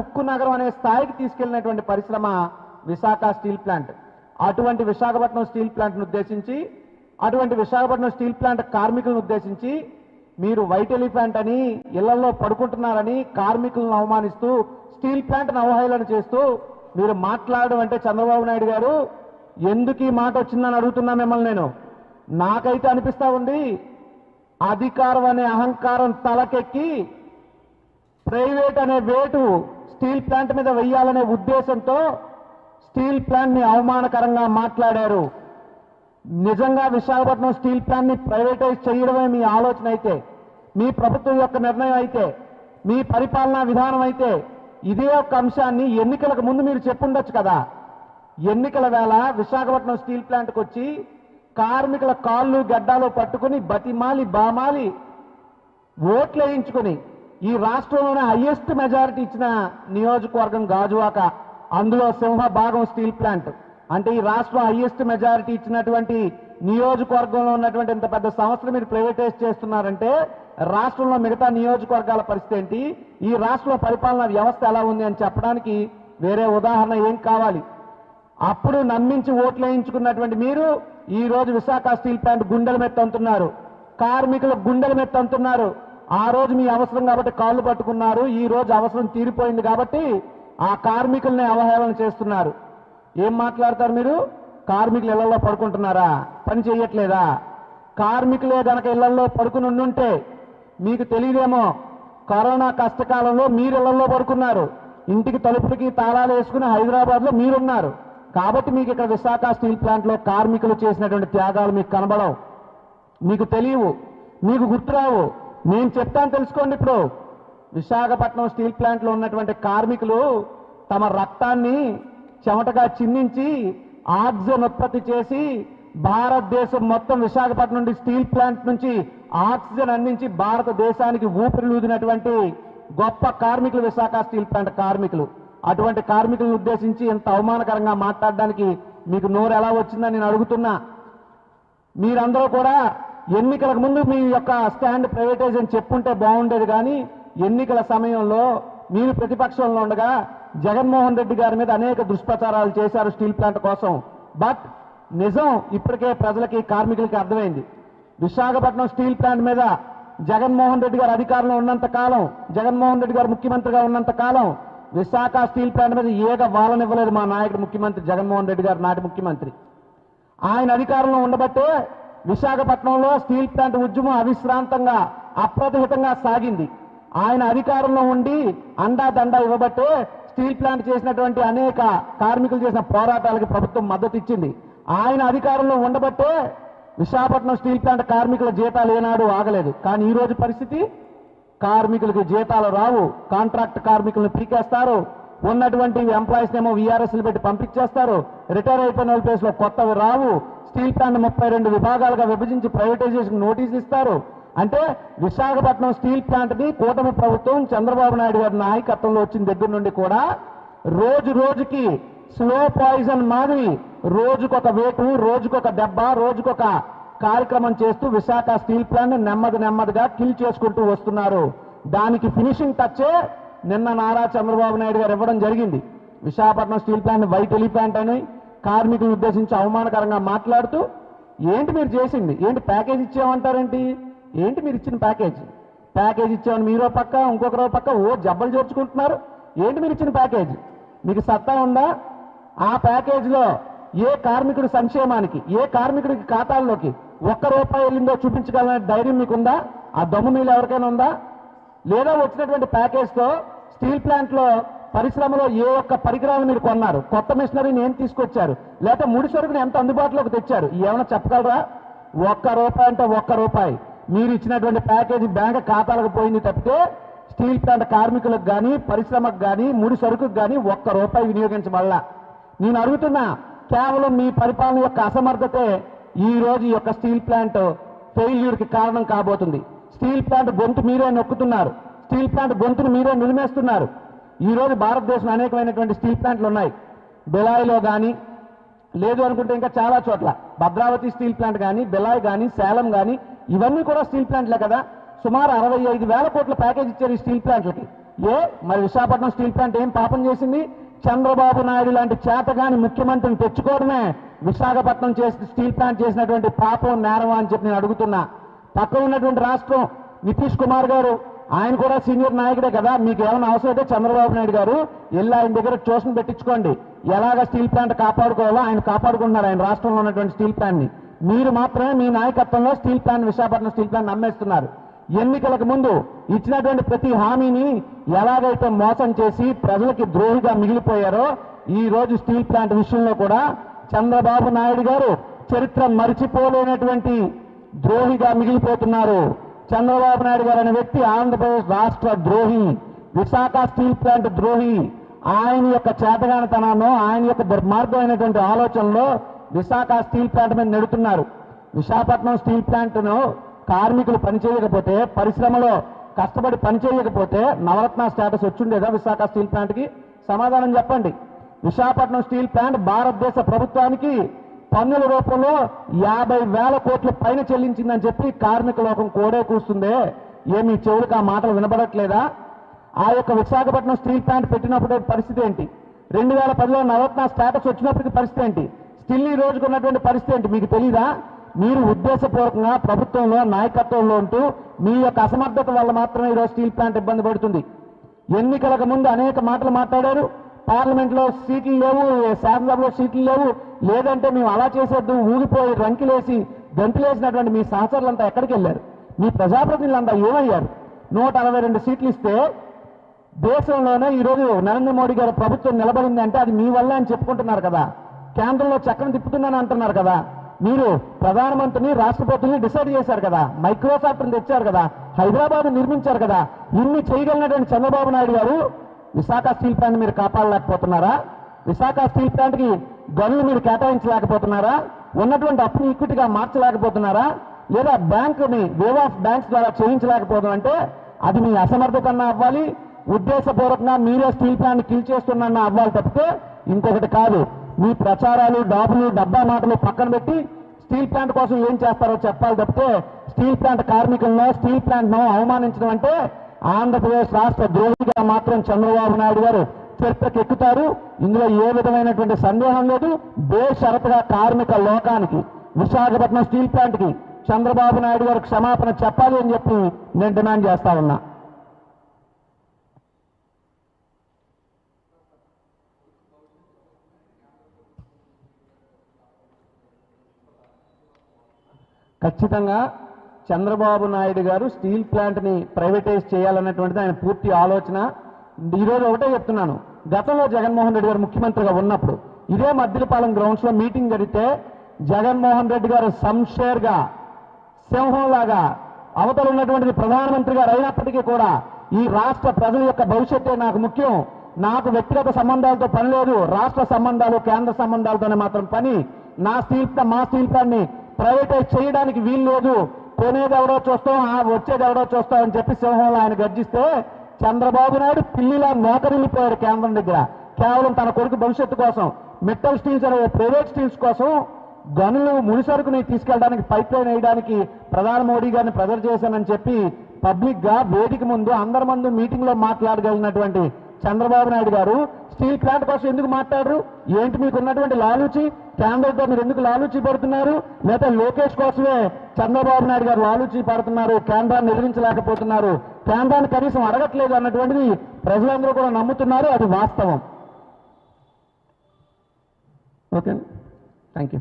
ఉక్కు నగరం అనే స్థాయికి తీసుకెళ్ళినటువంటి పరిశ్రమ విశాఖ స్టీల్ ప్లాంట్. అటువంటి విశాఖపట్నం స్టీల్ ప్లాంట్ను ఉద్దేశించి అటువంటి విశాఖపట్నం స్టీల్ ప్లాంట్ కార్మికులను ఉద్దేశించి మీరు వైట్ ఎలిఫెంట్ అని ఇళ్ళలో పడుకుంటున్నారని కార్మికులను అవమానిస్తూ స్టీల్ ప్లాంట్ను అవహేళన చేస్తూ మీరు మాట్లాడడం అంటే చంద్రబాబు నాయుడు గారు ఎందుకు ఈ మాట వచ్చిందని అడుగుతున్నా మిమ్మల్ని నేను. నాకైతే అనిపిస్తా ఉంది అధికారం అనే అహంకారం తలకెక్కి ప్రైవేట్ అనే వేటు స్టీల్ ప్లాంట్ మీద వెయ్యాలనే ఉద్దేశంతో స్టీల్ ప్లాంట్ని అవమానకరంగా మాట్లాడారు. నిజంగా విశాఖపట్నం స్టీల్ ప్లాంట్ని ప్రైవేటైజ్ చేయడమే మీ ఆలోచన అయితే మీ ప్రభుత్వం యొక్క నిర్ణయం అయితే మీ పరిపాలనా విధానం అయితే ఇదే ఒక అంశాన్ని ఎన్నికలకు ముందు మీరు చెప్పుండొచ్చు కదా. ఎన్నికల వేళ విశాఖపట్నం స్టీల్ ప్లాంట్కి వచ్చి కార్మికుల కాళ్ళు గడ్డాలు పట్టుకుని బతిమాలి బామాలి ఓట్లు వేయించుకుని ఈ రాష్ట్రంలోనే హయ్యెస్ట్ మెజారిటీ ఇచ్చిన నియోజకవర్గం గాజువాక. అందులో సింహ భాగం స్టీల్ ప్లాంట్. అంటే ఈ రాష్ట్రం హయ్యెస్ట్ మెజారిటీ ఇచ్చినటువంటి నియోజకవర్గంలో ఉన్నటువంటి ఇంత పెద్ద సంస్థను మీరు ప్రైవేటైజ్ చేస్తున్నారంటే రాష్ట్రంలో మిగతా నియోజకవర్గాల పరిస్థితి ఏంటి? ఈ రాష్ట్రంలో పరిపాలన వ్యవస్థ ఎలా ఉంది అని చెప్పడానికి వేరే ఉదాహరణ ఏం కావాలి? అప్పుడు నమ్మించి ఓట్లు వేయించుకున్నటువంటి మీరు ఈ రోజు విశాఖ స్టీల్ ప్లాంట్ గుండెల మీద తంతున్నారు. కార్మికుల గుండెల మీద తంతున్నారు. ఆ రోజు మీ అవసరం కాబట్టి కాళ్ళు పట్టుకున్నారు ఈ రోజు అవసరం తీరిపోయింది కాబట్టి ఆ కార్మికుల్ని అవహేళన చేస్తున్నారు. ఏం మాట్లాడతారు మీరు? కార్మికులు ఇళ్ళలో పడుకుంటున్నారా? పని చేయట్లేదా కార్మికులే గనక ఇళ్ళలో పడుకుని ఉండుంటే మీకు తెలియదేమో కరోనా కష్టకాలంలో మీరు ఇళ్ళలో పడుకున్నారు. ఇంటికి తలుపులకి తాళాలు వేసుకుని హైదరాబాద్లో మీరున్నారు. కాబట్టి మీకు ఇక్కడ విశాఖ స్టీల్ ప్లాంట్లో కార్మికులు చేసినటువంటి త్యాగాలు మీకు కనబడవు. మీకు తెలియవు. మీకు గుర్తురావు. నేను చెప్తాను తెలుసుకోండి ఇప్పుడు. విశాఖపట్నం స్టీల్ ప్లాంట్లో ఉన్నటువంటి కార్మికులు తమ రక్తాన్ని చెమటగా చిందించి ఆక్సిజన్ ఉత్పత్తి చేసి భారతదేశం మొత్తం విశాఖపట్నం నుండి స్టీల్ ప్లాంట్ నుంచి ఆక్సిజన్ అందించి భారతదేశానికి ఊపిరిలూదినటువంటి గొప్ప కార్మికులు విశాఖ స్టీల్ ప్లాంట్ కార్మికులు. అటువంటి కార్మికులను ఉద్దేశించి ఇంత అవమానకరంగా మాట్లాడడానికి మీకు నోరు ఎలా వచ్చిందని నేను అడుగుతున్నా. మీరందరూ కూడా ఎన్నికలకు ముందు మీ యొక్క స్టాండ్ ప్రైవేటైజ్ అని చెప్పుంటే బాగుండేది కానీ ఎన్నికల సమయంలో మీరు ప్రతిపక్షంలో ఉండగా జగన్మోహన్ రెడ్డి గారి మీద అనేక దుష్ప్రచారాలు చేశారు స్టీల్ ప్లాంట్ కోసం. బట్ నిజం ఇప్పటికే ప్రజలకి కార్మికులకి అర్థమైంది. విశాఖపట్నం స్టీల్ ప్లాంట్ మీద జగన్మోహన్ రెడ్డి గారు అధికారంలో ఉన్నంత కాలం జగన్మోహన్ రెడ్డి గారు ముఖ్యమంత్రిగా ఉన్నంత కాలం విశాఖ స్టీల్ ప్లాంట్ మీద ఏక వాళ్ళనివ్వలేదు మా నాయకుడు ముఖ్యమంత్రి జగన్మోహన్ రెడ్డి గారు నాటి ముఖ్యమంత్రి. ఆయన అధికారంలో ఉండబట్టే విశాఖపట్నంలో స్టీల్ ప్లాంట్ ఉద్యమం అవిశ్రాంతంగా అప్రతిహితంగా సాగింది. ఆయన అధికారంలో ఉండి అండా దండా ఇవ్వబట్టే స్టీల్ ప్లాంట్ చేసినటువంటి అనేక కార్మికులు చేసిన పోరాటాలకు ప్రభుత్వం మద్దతు ఇచ్చింది. ఆయన అధికారంలో ఉండబట్టే విశాఖపట్నం స్టీల్ ప్లాంట్ కార్మికుల జీతాలు ఏనాడు ఆగలేదు. కానీ ఈ రోజు పరిస్థితి కార్మికులకు జీతాలు రావు. కాంట్రాక్ట్ కార్మికులను పీకేస్తారు. ఉన్నటువంటి ఎంప్లాయీస్ ఏమో విఆర్ఎస్లు పెట్టి పంపించేస్తారు. రిటైర్ అయిపోయిన వాళ్ళ కొత్తవి రావు. స్టీల్ ప్లాంట్ ముప్పై రెండు విభాగాలుగా విభజించి ప్రైవేటైజేషన్ నోటీస్ ఇస్తారు. అంటే విశాఖపట్నం స్టీల్ ప్లాంట్ని కూటమి ప్రభుత్వం చంద్రబాబు నాయుడు గారి నాయకత్వంలో వచ్చిన దగ్గర నుండి కూడా రోజు రోజుకి స్లో పాయిజన్ మాదిరి రోజుకొక వేటు రోజుకొక దెబ్బ రోజుకొక కార్యక్రమం చేస్తూ విశాఖ స్టీల్ ప్లాంట్ నెమ్మది నెమ్మదిగా కిల్ చేసుకుంటూ వస్తున్నారు. దానికి ఫినిషింగ్ టచ్చే నిన్న నారా చంద్రబాబు నాయుడు గారు ఇవ్వడం జరిగింది. Visakhapatnam steel plant white elephant అని కార్మికులు ఉద్దేశించి అవమానకరంగా మాట్లాడుతూ ఏంటి మీరు చేసింది? ఏంటి ప్యాకేజ్ ఇచ్చామంటారేంటి ఏంటి మీరు ఇచ్చిన ప్యాకేజ్? ప్యాకేజ్ ఇచ్చామని మీరో పక్క ఇంకొకరో పక్క ఓ జబ్బలు చేర్చుకుంటున్నారు ఏంటి మీరు ఇచ్చిన ప్యాకేజ్? మీకు సత్తా ఉందా? ఆ ప్యాకేజ్లో ఏ కార్మికుడి సంక్షేమానికి ఏ కార్మికుడికి ఖాతాల్లోకి ఒక్క రూపాయి వెళ్ళిందో చూపించగలనే ధైర్యం మీకుందా? ఆ దమ్ము మీలో ఎవరికైనా ఉందా? లేదా వచ్చినటువంటి ప్యాకేజ్తో స్టీల్ ప్లాంట్లో పరిశ్రమలో ఏ ఒక్క పరికరాలు మీరు కొన్నారు? కొత్త మిషనరీని ఏం తీసుకొచ్చారు? లేకపోతే ముడి సరుకుని ఎంత అందుబాటులోకి తెచ్చారు? ఏమైనా చెప్పగలరా? ఒక్క రూపాయి అంటే ఒక్క రూపాయి. మీరు ఇచ్చినటువంటి ప్యాకేజీ బ్యాంక్ ఖాతాలకు పోయింది తప్పితే స్టీల్ ప్లాంట్ కార్మికులకు కానీ పరిశ్రమకు కానీ ముడి సరుకుకు కానీ ఒక్క రూపాయి వినియోగించబడలా. నేను అడుగుతున్నా కేవలం మీ పరిపాలన యొక్క అసమర్థతే ఈ రోజు ఈ యొక్క స్టీల్ ప్లాంట్ ఫెయిల్యూర్కి కారణం కాబోతుంది. స్టీల్ ప్లాంట్ గొంతు మీరే నొక్కుతున్నారు. స్టీల్ ప్లాంట్ గొంతును మీరే నిలిమేస్తున్నారు. ఈ రోజు భారతదేశంలో అనేకమైనటువంటి స్టీల్ ప్లాంట్లు ఉన్నాయి. బెలాయిలో కానీ లేదు అనుకుంటే ఇంకా చాలా చోట్ల. భద్రావతి స్టీల్ ప్లాంట్ కానీ బెలాయ్ కానీ సేలం కానీ ఇవన్నీ కూడా స్టీల్ ప్లాంట్లే కదా. సుమారు అరవై ఐదు వేల కోట్ల ప్యాకేజ్ ఇచ్చారు ఈ స్టీల్ ప్లాంట్లకి. ఏ? మరి విశాఖపట్నం స్టీల్ ప్లాంట్ ఏం పాపం చేసింది? చంద్రబాబు నాయుడు లాంటి చేతగాని ముఖ్యమంత్రిని తెచ్చుకోవడమే విశాఖపట్నం చేసి స్టీల్ ప్లాంట్ చేసినటువంటి పాపం నేరం అని చెప్పి నేను అడుగుతున్నా. పక్కన ఉన్నటువంటి రాష్ట్రం నితీష్ కుమార్ గారు ఆయన కూడా సీనియర్ నాయకుడే కదా. మీకు ఏమైనా అవసరం అయితే చంద్రబాబు నాయుడు గారు వెళ్ళి ఆయన దగ్గర ట్యూషన్ పెట్టించుకోండి. ఎలాగ స్టీల్ ప్లాంట్ కాపాడుకోవాలో ఆయన కాపాడుకుంటున్నారు. ఆయన రాష్ట్రంలో ఉన్నటువంటి స్టీల్ ప్లాంట్ని. మీరు మాత్రమే మీ నాయకత్వంలో steel plant Visakhapatnam steel plant అమ్మేస్తున్నారు. ఎన్నికలకు ముందు ఇచ్చినటువంటి ప్రతి హామీని ఎలాగైతే మోసం చేసి ప్రజలకి ద్రోహిగా మిగిలిపోయారో ఈ రోజు స్టీల్ ప్లాంట్ విషయంలో కూడా చంద్రబాబు నాయుడు గారు చరిత్ర మరిచిపోలేనటువంటి ద్రోహిగా మిగిలిపోతున్నారు. చంద్రబాబు నాయుడు గారు అనే వ్యక్తి ఆంధ్రప్రదేశ్ రాష్ట్ర ద్రోహి విశాఖ స్టీల్ ప్లాంట్ ద్రోహి. ఆయన యొక్క చేతగానితనాన్ని ఆయన యొక్క దుర్మార్గమైనటువంటి ఆలోచనలో విశాఖ స్టీల్ ప్లాంట్ మీద నెడుతున్నారు. విశాఖపట్నం స్టీల్ ప్లాంట్ను కార్మికులు పనిచేయకపోతే పరిశ్రమలో కష్టపడి పనిచేయకపోతే నవరత్న స్టేటస్ వచ్చిండేదా విశాఖ స్టీల్ ప్లాంట్కి? సమాధానం చెప్పండి. విశాఖపట్నం స్టీల్ ప్లాంట్ భారతదేశ ప్రభుత్వానికి పన్నుల రూపంలో యాభై వేల కోట్ల పైన చెల్లించిందని చెప్పి కార్మిక లోకం కోడే కూస్తుందే. ఏమి చెవులకు ఆ మాటలు వినబడట్లేదా? ఆ యొక్క విశాఖపట్నం స్టీల్ ప్లాంట్ పెట్టినప్పుడు పరిస్థితి ఏంటి? రెండు వేల పదిలో నవరత్న స్టేటస్ వచ్చినప్పటికీ పరిస్థితి ఏంటి? స్టిల్ ఈ రోజుకు ఉన్నటువంటి పరిస్థితి ఏంటి? మీకు తెలీదా? మీరు ఉద్దేశపూర్వకంగా ప్రభుత్వంలో నాయకత్వంలో ఉంటూ మీ యొక్క అసమర్థత వల్ల మాత్రమే ఈరోజు స్టీల్ ప్లాంట్ ఇబ్బంది పడుతుంది. ఎన్నికలకు ముందు అనేక మాటలు మాట్లాడారు. పార్లమెంట్లో సీట్లు లేవు శాసనసభలో సీట్లు లేవు. లేదంటే మేము అలా చేసేద్దు ఊగిపోయి రంకిలేసి గంతులేసినటువంటి మీ సహచరులంతా ఎక్కడికి వెళ్ళారు? మీ ప్రజాప్రతినిధులంతా ఏమయ్యారు? నూట అరవై రెండు సీట్లు ఇస్తే దేశంలోనే ఈరోజు నరేంద్ర మోడీ గారి ప్రభుత్వం నిలబడింది అంటే అది మీ వల్లే అని చెప్పుకుంటున్నారు కదా. కేంద్రంలో చక్రం తిప్పుతున్నాను అంటున్నారు కదా. మీరు ప్రధానమంత్రిని రాష్ట్రపతిని డిసైడ్ చేశారు కదా. మైక్రోసాఫ్ట్ని తెచ్చారు కదా. హైదరాబాద్ నిర్మించారు కదా. ఇన్ని చేయగలిగినటువంటి చంద్రబాబు నాయుడు గారు విశాఖ స్టీల్ ప్లాంట్ మీరు కాపాడలేకపోతున్నారా? విశాఖ స్టీల్ ప్లాంట్కి గనులు మీరు కేటాయించలేకపోతున్నారా? ఉన్నటువంటి అప్పుని ఈక్విటీగా మార్చలేకపోతున్నారా? లేదా బ్యాంకుని వేవ్ ఆఫ్ బ్యాంక్స్ ద్వారా చేయించలేకపోవడం అంటే అది మీ అసమర్థకన్నా అవ్వాలి ఉద్దేశపూర్వకంగా మీరే స్టీల్ ప్లాంట్ కిల్ చేస్తున్నా అవ్వాలి తప్పితే ఇంకొకటి కాదు. మీ ప్రచారాలు డాబులు డబ్బా మాటలు పక్కన పెట్టి స్టీల్ ప్లాంట్ కోసం ఏం చేస్తారో చెప్పాలి తప్పితే స్టీల్ ప్లాంట్ కార్మికులను స్టీల్ ప్లాంట్ను అవమానించడం అంటే ఆంధ్రప్రదేశ్ రాష్ట్ర ద్రోహిగా మాత్రం చంద్రబాబు నాయుడు గారు చరిత్రకు ఇందులో ఏ విధమైనటువంటి సందేహం లేదు. బేషరతుగా కార్మిక లోకానికి విశాఖపట్నం స్టీల్ ప్లాంట్కి చంద్రబాబు నాయుడు గారు క్షమాపణ చెప్పాలి అని చెప్పి నేను డిమాండ్ చేస్తా ఉన్నా. ఖచ్చితంగా చంద్రబాబు నాయుడు గారు స్టీల్ ప్లాంట్ని ప్రైవేటైజ్ చేయాలన్నటువంటిది ఆయన పూర్తి ఆలోచన. ఈరోజు ఒకటే చెప్తున్నాను. గతంలో జగన్మోహన్ రెడ్డి గారు ముఖ్యమంత్రిగా ఉన్నప్పుడు ఇదే మద్దిలపాలెం గ్రౌండ్స్లో మీటింగ్ జరిగితే జగన్మోహన్ రెడ్డి గారు సంషేర్గా సింహంలాగా అవతల ఉన్నటువంటిది ప్రధానమంత్రి గారు అయినప్పటికీ కూడా ఈ రాష్ట్ర ప్రజల యొక్క భవిష్యత్తే నాకు ముఖ్యం. నాకు వ్యక్తిగత సంబంధాలతో పని లేదు. రాష్ట్ర సంబంధాలు కేంద్ర సంబంధాలతోనే మాత్రం పని. నా స్టీల్ మా స్టీల్ ప్లాన్ని ప్రైవేటైజ్ చేయడానికి వీలు లేదు. పోనేది ఎవరో చూస్తాం ఆ వచ్చేది ఎవరో చూస్తాం అని చెప్పి సింహంలో ఆయన గర్జిస్తే చంద్రబాబు నాయుడు పిల్లిలా నోకరిల్లిపోయాడు కేంద్రం దగ్గర. కేవలం తన కొడుకు భవిష్యత్తు కోసం మిట్టల్ స్టీల్స్ అనే ప్రైవేట్ స్టీల్స్ కోసం గనులు ముడిసరుకుని తీసుకెళ్ళడానికి పైప్ లైన్ వేయడానికి ప్రధాని మోడీ గారిని ప్రెజర్ చేశానని చెప్పి పబ్లిక్గా వేదిక ముందు అందరి ముందు మీటింగ్లో మాట్లాడగలిగినటువంటి చంద్రబాబు నాయుడు గారు స్టీల్ ప్లాంట్ కోసం ఎందుకు మాట్లాడరు? ఏంటి మీకు ఉన్నటువంటి లాలూచి కేంద్రంతో మీరు ఎందుకు లాలూచి పడుతున్నారు? లేదా లోకేష్ కోసమే చంద్రబాబు నాయుడు గారు లాలూచి పడుతున్నారు కేంద్రాన్ని నిర్మించలేకపోతున్నారు? కేంద్రాన్ని కనీసం అడగట్లేదు అన్నటువంటిది ప్రజలందరూ కూడా నమ్ముతున్నారు అది వాస్తవం. ఓకే. Thank you